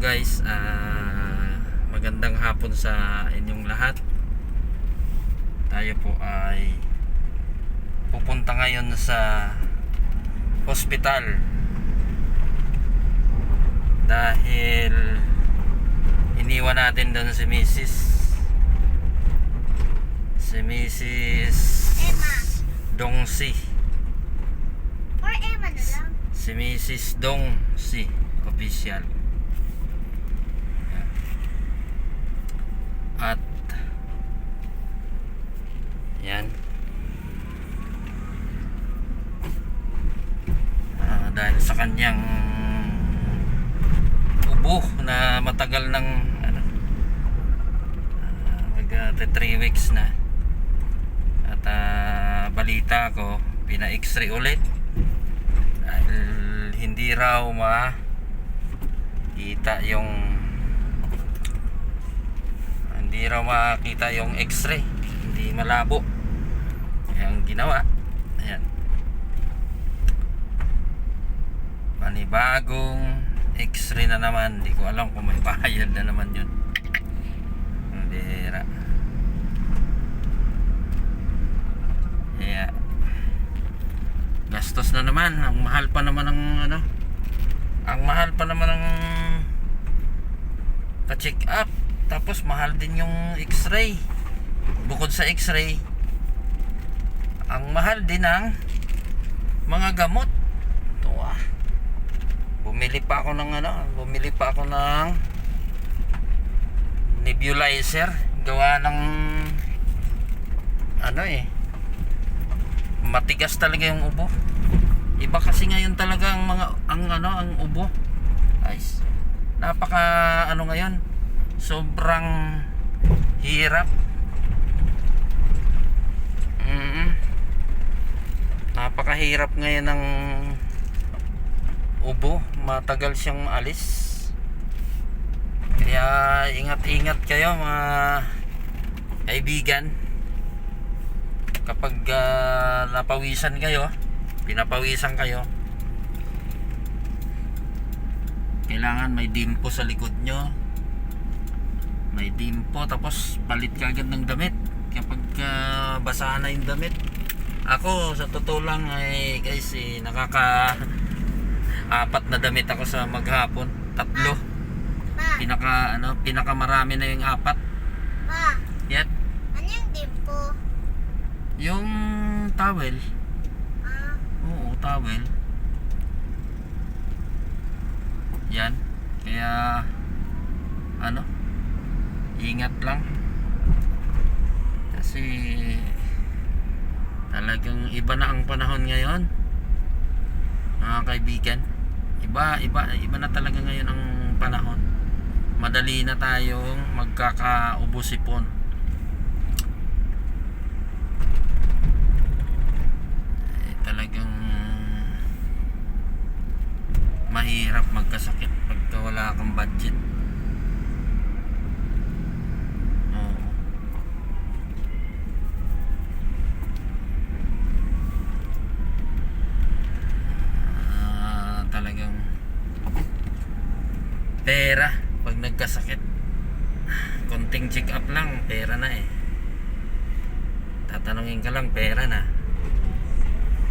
Guys, ah, magandang hapon sa inyong lahat. Tayo po ay pupunta ngayon sa hospital dahil iniwan natin doon si Mrs. si Mrs. Emma. Dongsi Or Emma na lang. si Mrs. Dongsi official at yan Ah, dahil sa kanyang ubo na matagal ng ano uh, mag 3 weeks na. At ah, balita ko pina x-ray ulit. Dahil hindi raw ma kita yung hindi raw makita yung x-ray hindi malabo. Ang ginawa ayan. Panibagong x-ray na naman. Hindi ko alam kung may bayad na naman yun. Ang bihira. Kaya gastos na naman. Ang mahal pa naman ng ano ang mahal pa naman ng ka-check up. Tapos mahal din yung x-ray bukod sa x-ray ang mahal din ng mga gamot. Ito ah. Bumili pa ako ng ano bumili pa ako ng nebulizer. Gawa ng ano eh. Matigas talaga yung ubo. Iba kasi ngayon talaga ang mga ang ano ang ubo. Guys napaka ano ngayon sobrang hirap mm napakahirap ngayon ng ubo. Matagal siyang maalis. Kaya ingat-ingat kayo mga kaibigan. Kapag ah, napawisan kayo pinapawisan kayo kailangan may dimpo sa likod nyo. May dimpo tapos palit ka agad ng damit. Kapag ah, basa na yung damit ako sa totoo lang ay guys eh, nakaka apat na damit ako sa maghapon tatlo Pa, pinaka ano pinaka marami na yung apat pa, yan ano yung dimpo? yung towel Ah, Oo, towel. Yan. Kaya ano? Ingat lang. Kasi talagang iba na ang panahon ngayon. Mga kaibigan. Iba, iba, iba na talaga ngayon ang panahon. Madali na tayong magkakaubos-ipon. eh, talagang mahirap magkasakit pagka wala kang budget. Oo. Ah, talagang pera pag nagkasakit. Konting check up lang, pera na eh. Tatanungin ka lang, pera na.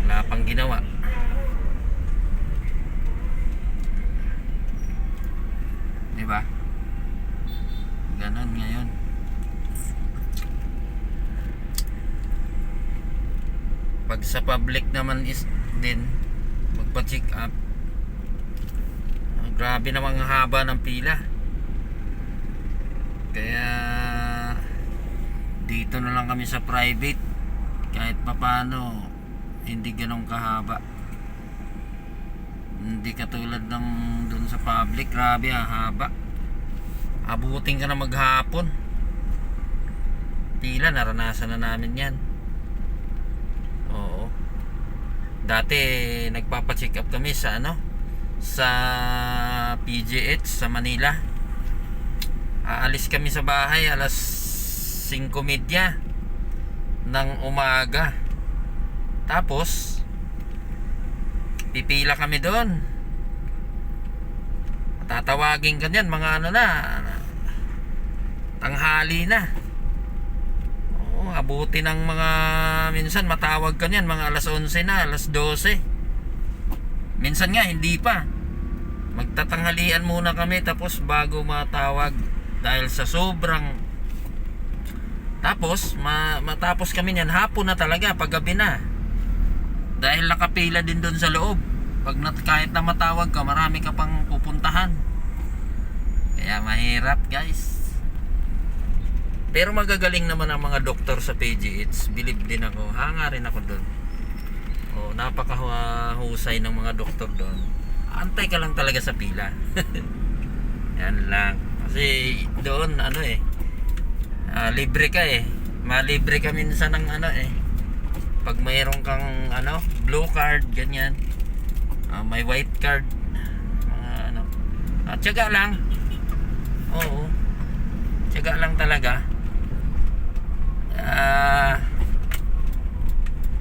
Wala pang ginawa. Di ba? Ganon ngayon. Pag sa public naman is din magpa-check up. Ah, grabe namang haba ng pila kaya dito na lang kami sa private. Kahit papano hindi ganong kahaba. Hindi katulad ng dun sa public. Grabe ah, haba. Abutin ka na maghapon. Pila naranasan na namin yan. Oo. Dati nagpapacheck up kami sa ano sa PGH sa Manila aalis kami sa bahay alas 5.30 ng umaga tapos pipila kami doon tatawagin ka niyan, mga ano na, tanghali na. Oo, abuti ng mga, minsan matawag ka niyan, mga alas 11 na, alas 12. Minsan nga, hindi pa. Magtatanghalian muna kami tapos bago matawag dahil sa sobrang tapos ma matapos kami niyan hapon na talaga paggabi na. Dahil nakapila din doon sa loob. Pag nat kahit na matawag ka marami ka pang pupuntahan. Kaya mahirap guys. Pero magagaling naman ang mga doktor sa PGH believe din ako. Hanga rin ako doon oh, napakahusay ng mga doktor doon antay ka lang talaga sa pila. Yan lang kasi doon ano eh ah, libre ka eh. Malibre ka minsan ng ano eh. Pag mayroon kang ano blue card ganyan. Ah, may white card. Mga ano. At tiyaga lang. Oo. Tiyaga lang talaga. Ah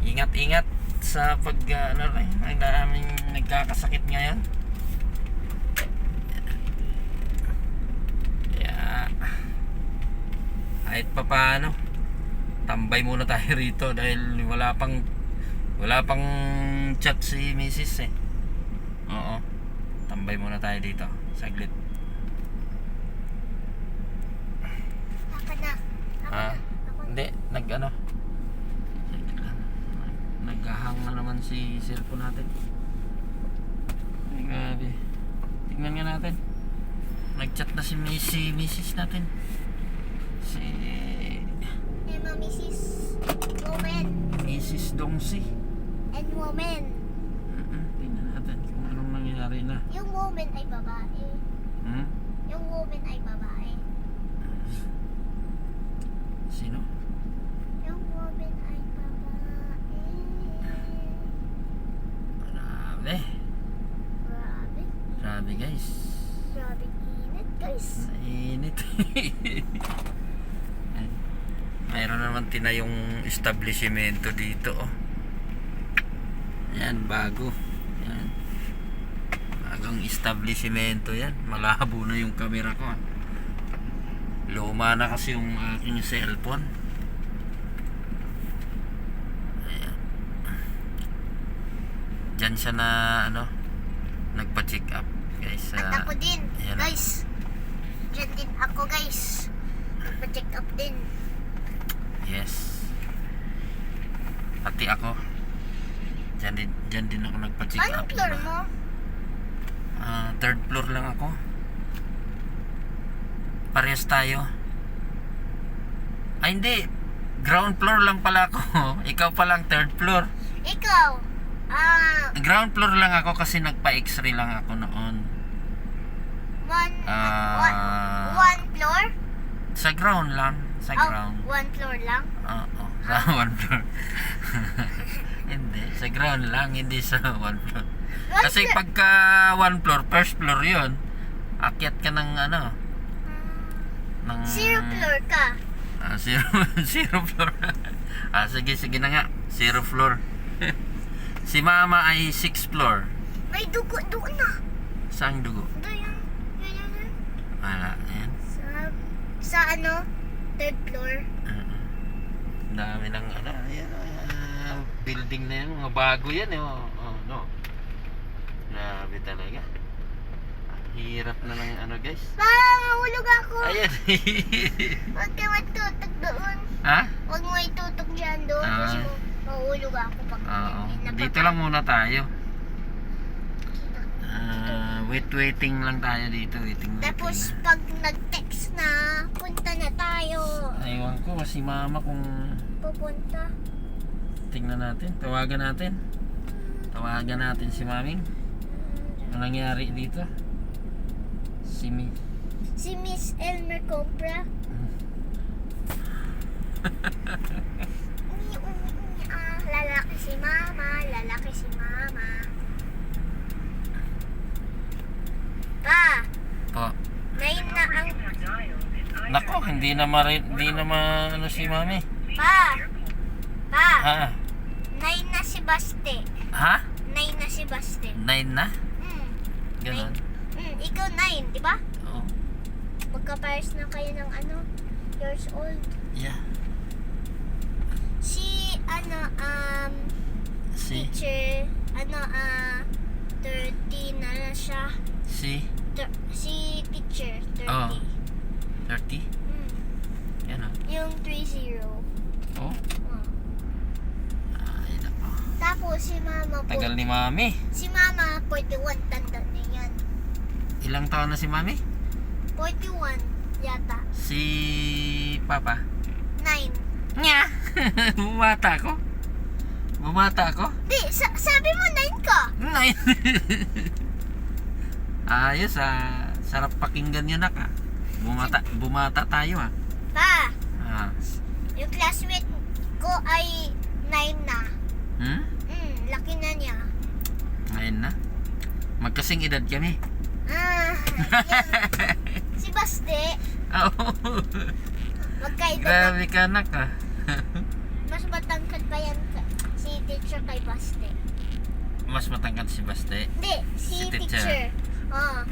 ingat ingat sa pag ah, ano ang daming nagkakasakit ngayon kaya kahit pa paano tambay muna tayo rito dahil wala pang wala pang chat si Mrs. eh oo tambay muna tayo dito saglit Ako na. Ako ha na. Ako hindi nag ano naghahang na naman si cellphone natin grabe tingnan nga natin nagchat na si Missy Mrs. natin si Emma, Mrs. Woman Mrs. Dongsi and woman. Mm-mm, tingnan natin kung anong nangyari na Yung woman ay babae. hmm? Yung woman ay babae. sino? Yung woman ay babae. grabe Grabe. grabe guys Grabe init, guys. Mainit. Mayroon naman tinayong establishmento dito. Oh. Yan, bago. Yan. Bagong establishmento yan. Malabo na yung camera ko. ah. Luma na kasi yung aking cellphone. Ayan. Diyan siya na ano nagpa-check up guys sa At ako din, ayan. guys. Diyan din ako, guys. Magpa-check up din. Yes. Pati ako. Diyan din, diyan din ako nagpa-check Anong up. floor diba? mo? Ah, third floor lang ako. Parehas tayo. Ay, hindi. Ground floor lang pala ako. Ikaw pa lang third floor. Ikaw. Ah, Ground floor lang ako kasi nagpa-x-ray lang ako noon. one, Ah. one, one floor? Sa ground lang. Sa Oh, ground. one floor lang? Oo. Sa one floor. hindi. Sa ground lang. Hindi sa one floor. Kasi pagka one floor, first floor yun, akyat ka ng ano, ng... Zero floor ka. Ah, zero, zero floor. ah, sige, sige na nga. Zero floor. si mama ay sixth floor. May dugo doon na. Saan dugo? Doon yung, yun, yun, yun. Wala, yan. Sa, sa ano? Third floor. Uh, dami ng ano, yan, ah, building na yan, mga bago yan eh. Oh, oh, no. Grabe talaga. Hirap na ng ano guys. Pa, mahulog ako. Ayan. Huwag ka matutok doon. ha? Huwag mo itutok dyan doon. Ah. Kasi mahulog ako pag hindi Dito lang muna tayo. Ah, wait waiting lang tayo dito, waiting waiting. Tapos na. pag nag-text na, punta na tayo. Ewan ko si mama kung Pupunta. tingnan natin, tawagan natin. Tawagan natin si maming. Ano nangyari dito? Si Mi. Si Miss Elmer umi, ah, lalaki si mama, lalaki si mama. Pa, Po. nine na ang... Nako, hindi na mari, hindi na ma, ano si mami. Pa, pa, Ha? nine na si Baste. Ha? Nine na si Baste. Nine na? Hmm, Ganon. hmm, ikaw 9, di ba? Oo. Magka-pairs na kayo ng ano, years old. Yeah. Si, ano, um, Si, teacher, ano, ah, 30 na na siya. si teacher, 30. Oo. 30. Mm. Yan ah. 30. Oh. Oh. Ay, nako. Tapos si mama po, Tagal ni Mami. si mama 41 tanda na yan. Ilang taon na si Mami? 41 yata. Si Papa. 9. Nya! Bumata ako. Bumata ako. Di, sa- sabi mo 9 ka. Nine. Ayos ah. Sarap pakinggan yun ah. Bumata, bumata tayo ah. Pa. Yung classmate ko ay 9 na. Hmm? Hmm, laki na niya. Ngayon na. Magkasing edad kami. Ah, si Baste, Oo. magkaedad na. Grabe ka anak ah. Mas matangkad pa yan ka- si teacher kay Baste. Mas matangkad si Baste. Hindi, si, Si teacher. teacher. Oh,